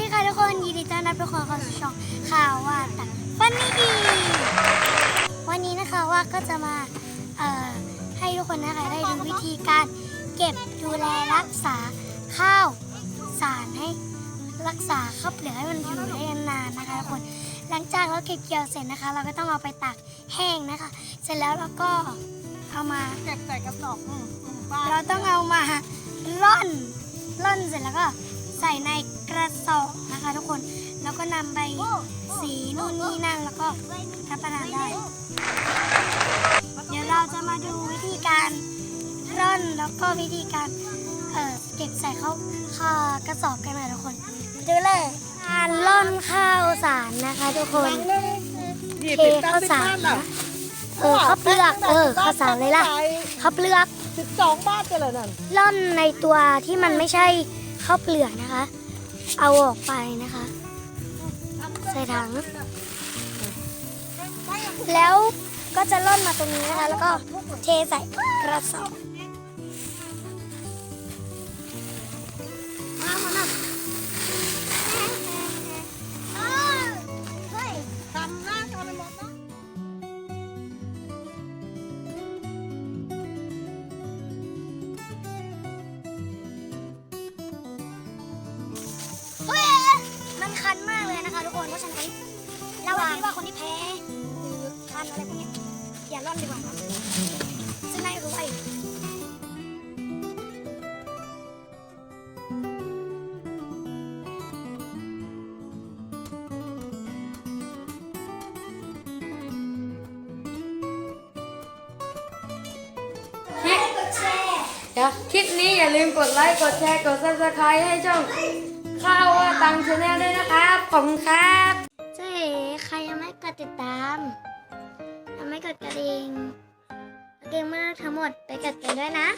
ดีค่ะทุกคนยินดีต้อนรับทุกคนเข้าสู่ช่องข่าวว่าตักฟันนี่วันนี้นะคะว่าก็จะมาให้ทุกคนนะคะได้ดูวิธีการเก็บดูแลรักษาข้าวสารให้รักษาข้าวเปลือกให้มันอยู่ได้นานนะคะทุกคนหลังจากเราเก็บเกี่ยวเสร็จนะคะ เราก็ต้องเอาไปตากแห้งนะคะ เสร็จแล้วเราก็เอามาเก็บใส่กระสอบเราต้องเอามาร่อนร่อนเสร็จแล้วก็ ใส่ในกระสอบนะคะทุกคน แล้วก็นำไปสีนู่นนี่นั่นแล้วก็รับประทานได้ เดี๋ยวเราจะมาดูวิธีการร่อนแล้วก็วิธีการเอ่อเก็บใส่เข้าเข้ากระสอบกันนะทุกคนดูเลยการร่อนข้าวสารนะคะทุกคนยี่เทสิบเก้าข้าวสิบสารบ้านอะเออข้าวเปลือกเออข้าวสารเลยล่ะข้าวเปลือกสิบสองบ้านจะเลยนั่นล่อนในตัวที่มันไม่ใช่ ข้าวเปลือกนะคะ เอาออกไปนะคะ ใส่ถัง แล้วก็จะล่อนมาตรงนี้นะคะ แล้วก็เทใส่กระสอบ คนเพราะฉะนั้นระหว่าคิดว่าคนที่แพ้หรือคันอะไรพวกนี้อย่าล่อนดีกว่า เดี๋ยวคลิปนี้อย่าลืมกดไลค์กดแชร์กด subscribe ให้ช่องข้าวว่าตังชาแนลด้วยนะครับขอบคุณครับเจ๊ใครยังไม่กดติดตามยังไม่กดกระดิ่งเกมเมอร์ทั้งหมดไปกดกันด้วยนะ